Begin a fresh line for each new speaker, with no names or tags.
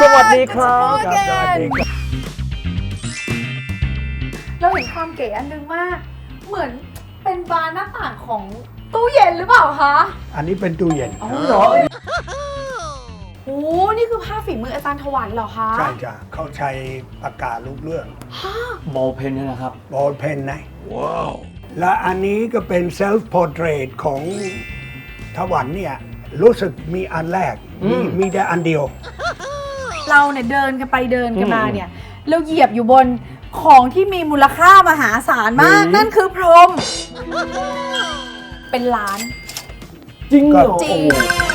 สวัสดีครับ
Good to see you
ครับสวัสดี
again
ครับ
เราเห็นความเก๋อันนึงมาก เหมือนเป็นบานหน้าต่างของตู้เย็นหรือเปล่าคะ
อันนี้เป็นตู้เย็น
อ๋อเหรอ
โอ้นี่คือผ้าฝีมืออาจารย์ถวันเหรอคะ
ใช่จ้ะเขาใช้ปากกาลูกเลื่อน
บอลเพนเนี่ยนะครับ
บอลเพนนะว้าว และอันนี้ก็เป็นเซลฟ์พอร์เทรตของถวันเนี่ย รู้สึกมีอันแรก
อื
มี
ม
มีแต่อันเดียว
เราเนี่ยเดินกันไปเดินกันมา
อืม
เนี่ยเราเหยียบอยู่บนของที่มีมูลค่ามหาศาลมาก
อืม
นั่นคือพรหมเป็นล้าน
จริงเหรอ
จริง
โอ้โห